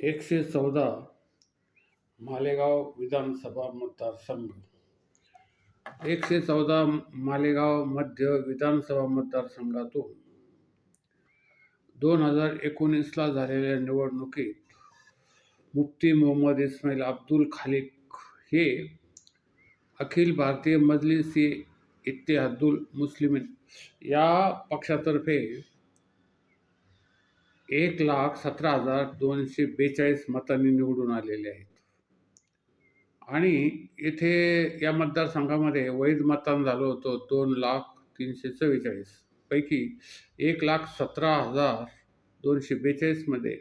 एकशे चौदा मालेगाव विधानसभा मतदारसंघ. एकशे चौदा मालेगाव मध्य विधानसभा मतदारसंघातून दोन हजार एकोणीसला झालेल्या निवडणुकीत मुफ्ती मोहम्मद इस्माईल अब्दुल खालिक हे अखिल भारतीय मजलिस इत्तेहादुल मुस्लिमीन या पक्षातर्फे एक लाख सतरा हजार दोनशे बेचाळीस मतांनी निवडून आलेले आहेत. आणि इथे या मतदारसंघामध्ये वैध मतदान झालं होतं दोन लाख तीनशे चव्वेचाळीस. पैकी एक लाख सतरा हजार दोनशे बेचाळीसमध्ये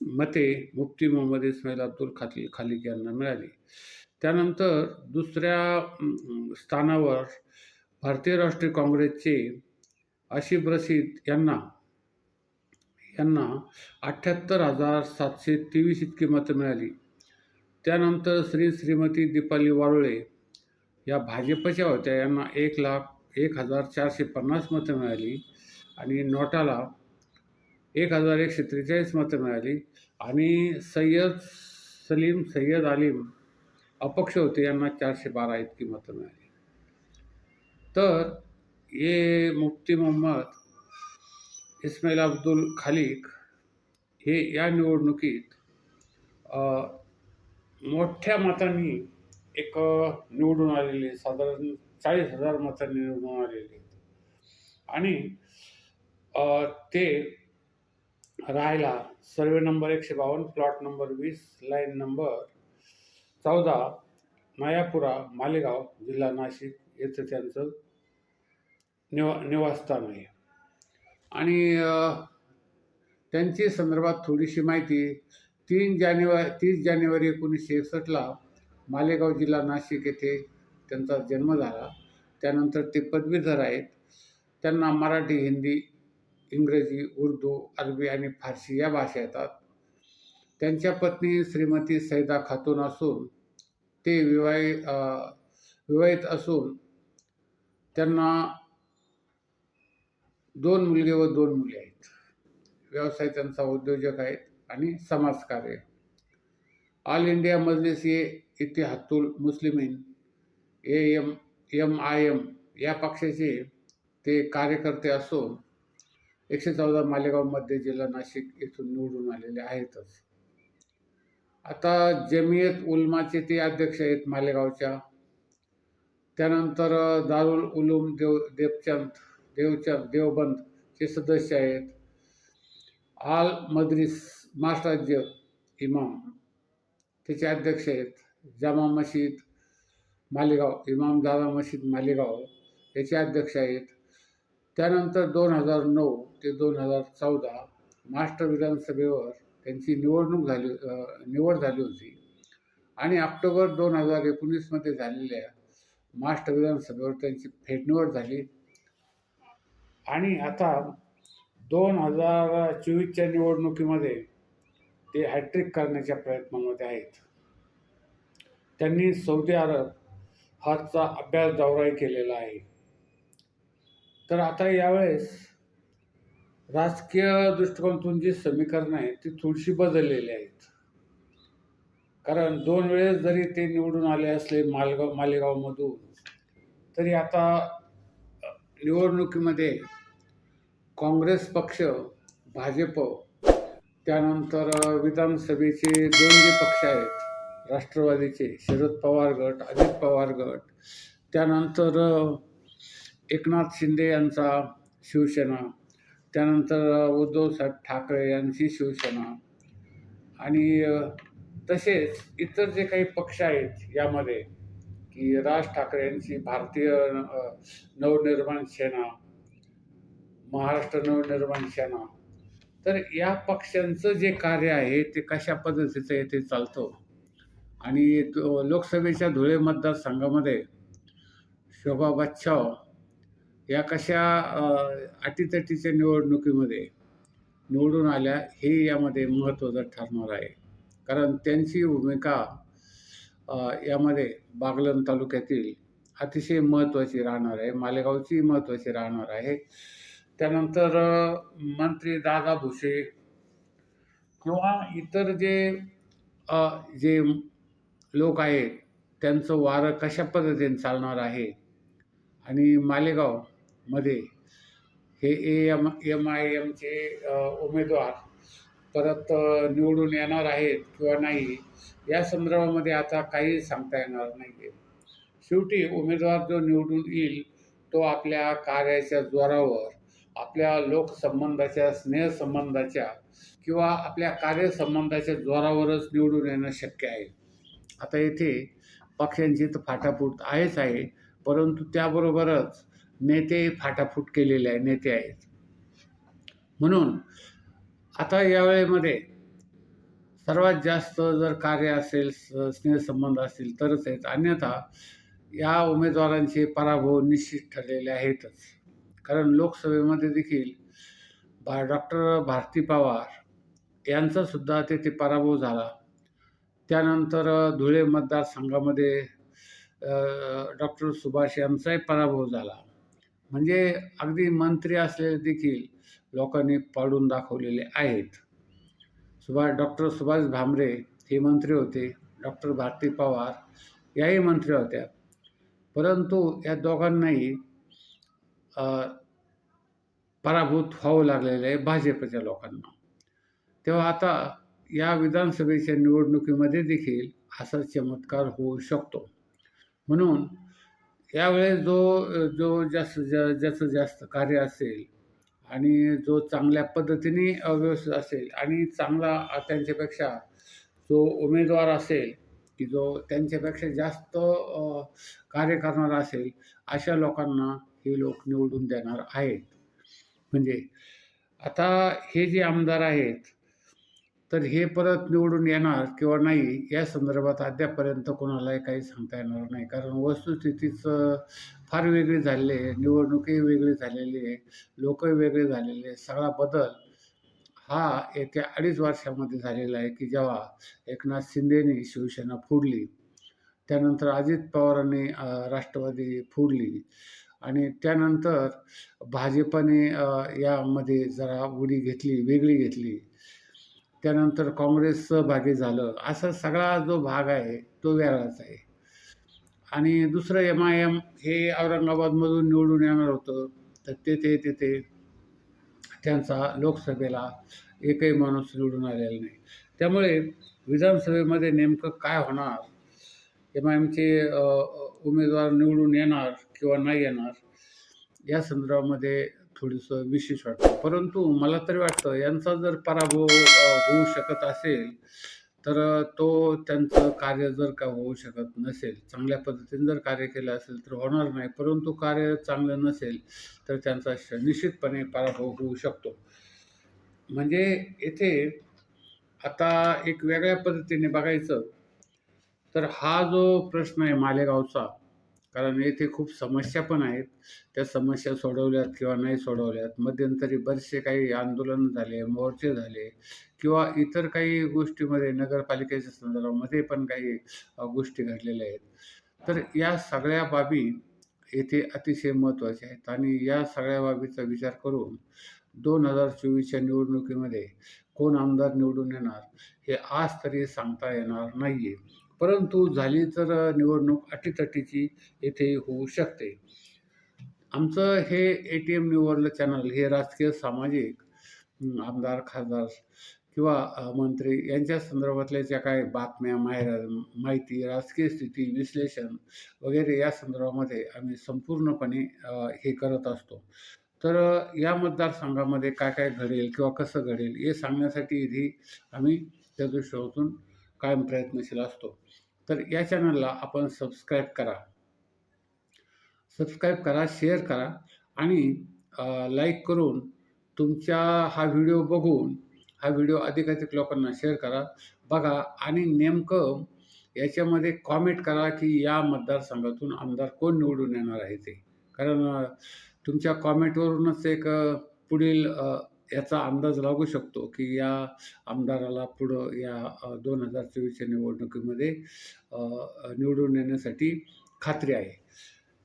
मते मुफ्ती मोहम्मद इस्माईल अब्दुल खाली खालिक यांना मिळाली. त्यानंतर दुसऱ्या स्थानावर भारतीय राष्ट्रीय काँग्रेसचे आशिफ रशीद यांना यांना अठ्ठ्याहत्तर हजार सातशे तेवीस इतकी मतं मिळाली. त्यानंतर श्री श्रीमती दीपाली वारुळे या भाजपच्या होत्या. यांना एक लाख एक हजार चारशे पन्नास मतं मिळाली आणि नोटाला एक हजार एकशे त्रेचाळीस मतं मिळाली. आणि सय्यद सलीम सय्यद अलीम अपक्ष होते. यांना चारशे बारा इतकी मतं मिळाली. तर हे मुफ्ती मोहम्मद इस्माईल अब्दुल खालिक हे या निवडणुकीत मोठ्या मतांनी एक निवडून आलेले साधारण चाळीस हजार मतांनी निवडून आलेले आणि ते राहायला सर्वे नंबर एकशे बावन्न प्लॉट नंबर वीस लाईन नंबर चौदा मायापुरा मालेगाव जिल्हा नाशिक येथे त्यांचं निवा निवासस्थान आहे. आणि त्यांची संदर्भात थोडीशी माहिती. तीन जानेवारी तीस जानेवारी एकोणीसशे एकसष्टला मालेगाव जिल्हा नाशिक येथे त्यांचा जन्म झाला. त्यानंतर ते पदवीधर आहेत. त्यांना मराठी हिंदी इंग्रजी उर्दू अरबी आणि फारसी या भाषा येतात. त्यांच्या पत्नी श्रीमती सैदा खातून असून ते विवाह विवाहित असून त्यांना दोन मुलगे व दोन मुली आहेत. व्यवसाय त्यांचा उद्योजक आहेत आणि समाजकार्य. All India Majlis e Ittehadul Muslimeen A M M I M या पक्षाचे ते कार्यकर्ते असून एकशे चौदा मालेगावमध्ये जिल्हा नाशिक येथून निवडून आलेले आहेतच. आता जमियत उलमाचे ते अध्यक्ष आहेत मालेगावच्या. त्यानंतर दारुल उलूम देव देवचंद देवचंद देवबंदचे सदस्य आहेत. आल मद्रिस महाराष्ट्राज्य इमाम त्याचे अध्यक्ष आहेत. जामा मशीद मालेगाव इमाम जामा मशीद मालेगाव याचे अध्यक्ष आहेत. त्यानंतर दोन हजार नऊ ते दोन हजार चौदा महाराष्ट्र विधानसभेवर त्यांची निवडणूक झाली निवड झाली होती. आणि ऑक्टोबर दोन हजार एकोणीसमध्ये झालेल्या महाराष्ट्र विधानसभेवर त्यांची फेटनिवड झाली. आणि आता दोन हजार चोवीसच्या निवडणुकीमध्ये ते हॅट्रिक करण्याच्या प्रयत्नामध्ये आहेत. त्यांनी सौदी अरब हाचा अभ्यास दौराही केलेला आहे. तर आता यावेळेस राजकीय दृष्टिकोनातून जी समीकरणं आहेत ती थोडीशी बदललेली आहेत. कारण दोन वेळेस जरी ते निवडून आले असले मालगाव मालेगावमधून तरी आता निवडणुकीमध्ये काँग्रेस पक्ष भाजप त्यानंतर विधानसभेचे दोन जे पक्ष आहेत राष्ट्रवादीचे शरद पवार गट अजित पवार गट त्यानंतर एकनाथ शिंदे यांचा शिवसेना त्यानंतर उद्धवसाहेब ठाकरे यांची शिवसेना आणि तसेच इतर जे काही पक्ष आहेत यामध्ये की राज ठाकरे यांची भारतीय नवनिर्माण सेना महाराष्ट्र नवनिर्माण सेना तर या पक्षांचं जे कार्य आहे ते कशा पद्धतीचं आहे ते चालतं. आणि लोकसभेच्या धुळे मतदारसंघामध्ये शोभा बच्छाव या कशा अटीतटीच्या निवडणुकीमध्ये निवडून आल्या हे यामध्ये महत्त्वाचं ठरणार आहे. कारण त्यांची भूमिका यामध्ये बागलण तालुक्यातील अतिशय महत्त्वाची राहणार आहे मालेगावची महत्त्वाची राहणार आहे. त्यानंतर मंत्री दादा भुसे किंवा इतर जे जे लोक आहेत त्यांचं वारं कशा पद्धतीने चालणार आहे आणि मालेगावमध्ये हे ए एम एम आय एमचे उमेदवार परत निवडून येणार आहेत किंवा नाही या संदर्भामध्ये आता काही सांगता येणार नाही आहे शेवटी उमेदवार जो निवडून येईल तो आपल्या कार्याच्या जोरावर आपल्या लोकसंबंधाच्या स्नेहसंबंधाच्या किंवा आपल्या कार्यसंबंधाच्या जोरावरच निवडून येणं शक्य आहे. आता येथे पक्षांची तर फाटाफूट आहेच आहे परंतु त्याबरोबरच नेते फाटाफूट केलेले आहे नेते आहेत. म्हणून आता या वेळेमध्ये सर्वात जास्त जर कार्य असेल स- स्नेहसंबंध असतील तरच आहेत. अन्यथा या उमेदवारांचे पराभव निश्चित ठरलेले आहेतच. कारण लोकसभेमध्ये देखील बा डॉक्टर भारती पवार यांचासुद्धा तेथे पराभव झाला. त्यानंतर धुळे मतदारसंघामध्ये डॉक्टर सुभाष यांचाही पराभव झाला. म्हणजे अगदी मंत्री असलेले देखील लोकांनी पाडून दाखवलेले आहेत. सुभाष डॉक्टर सुभाष भामरे हे मंत्री होते डॉक्टर भारती पवार याही मंत्री होत्या. परंतु या दोघांनाही पराभूत व्हावं लागलेलं आहे भाजपच्या लोकांना. तेव्हा आता या विधानसभेच्या निवडणुकीमध्ये देखील असा चमत्कार होऊ शकतो. म्हणून यावेळेस जो जो जास्त जा ज्याचं जास्त कार्य असेल आणि जो चांगल्या पद्धतीने व्यवस्थित असेल आणि चांगला त्यांच्यापेक्षा जो उमेदवार असेल की जो त्यांच्यापेक्षा जास्त कार्य करणारा असेल अशा लोकांना हे लोक निवडून देणार आहेत. म्हणजे आता हे जे आमदार आहेत तर हे परत निवडून येणार किंवा नाही या संदर्भात अद्यापर्यंत कोणालाही काही सांगता येणार नाही. कारण वस्तुस्थितीच फार वेगळी झालेली आहे. निवडणुकही वेगळी झालेली आहे. लोकही वेगळे झालेले आहे सगळा बदल हा येत्या अडीच वर्षामध्ये झालेला आहे की जेव्हा एकनाथ शिंदेने शिवसेना फोडली त्यानंतर अजित पवारांनी राष्ट्रवादी फोडली आणि त्यानंतर भाजपने यामध्ये जरा उडी घेतली वेगळी घेतली. त्यानंतर काँग्रेस सहभागी झालं. असा सगळा जो भाग आहे तो वेगळाच आहे. आणि दुसरं एम आय एम हे औरंगाबादमधून निवडून येणार होतं. तर तेथे तेथे त्यांचा लोकसभेला एकही माणूस निवडून आलेला नाही. त्यामुळे विधानसभेमध्ये नेमकं काय होणार? एम आय एमचे उमेदवार निवडून येणार किंवा नाही येणार? या संदर्भामध्ये थोडंसं विशेष वाटतं. परंतु मला तरी वाटतं यांचा जर पराभव होऊ शकत असेल तर तो त्यांचं कार्य जर का होऊ शकत नसेल चांगल्या पद्धतीने जर कार्य केलं असेल तर होणार नाही. परंतु कार्य चांगलं नसेल तर त्यांचा श- निश्चितपणे पराभव होऊ शकतो. म्हणजे येथे आता एक वेगळ्या पद्धतीने बघायचं तर हा जो प्रश्न आहे मालेगावचा कारण येथे खूप समस्या पण आहेत. त्या समस्या सोडवल्यात किंवा नाही सोडवल्यात. मध्यंतरी बरेचसे काही आंदोलन झाले मोर्चे झाले किंवा इतर काही गोष्टीमध्ये नगरपालिकेच्या संदर्भामध्ये पण काही गोष्टी घडलेल्या आहेत. तर या सगळ्या बाबी येथे अतिशय महत्त्वाच्या आहेत. आणि या सगळ्या बाबीचा विचार करून दोन हजार चोवीसच्या निवडणुकीमध्ये कोण आमदार निवडून येणार हे आज तरी सांगता येणार नाही आहे परंतु झाली तर निवडणूक अटीतटीची येथे होऊ शकते. आमचं हे ए टी एम निवडलं चॅनल हे राजकीय सामाजिक आमदार खासदार किंवा मंत्री यांच्या संदर्भातल्या ज्या काही बातम्या माहिर माहिती राजकीय स्थिती विश्लेषण वगैरे या संदर्भामध्ये आम्ही संपूर्णपणे हे करत असतो. तर या मतदारसंघामध्ये काय काय घडेल किंवा कसं घडेल हे सांगण्यासाठी आम्ही त्या दृष्टीतून कायम प्रयत्नशील असतो. तर या चॅनलला आपण सबस्क्राईब करा. सबस्क्राईब करा शेअर करा आणि लाईक करून तुमच्या हा व्हिडिओ बघून हा व्हिडिओ अधिकाधिक लोकांना शेअर करा. बघा आणि नेमकं याच्यामध्ये कॉमेंट करा की या मतदारसंघातून आमदार कोण निवडून येणार आहे ते. कारण तुमच्या कॉमेंटवरूनच एक पुढील याचा अंदाज लागू शकतो की या आमदाराला पुढं या दोन हजार चोवीसच्या निवडणुकीमध्ये निवडून येण्यासाठी खात्री आहे.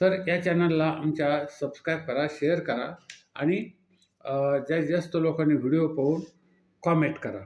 तर या चॅनलला आमच्या सबस्क्राईब करा शेअर करा आणि जास्त जास्तीत जास्त लोकांनी व्हिडिओ पाहून कॉमेंट करा.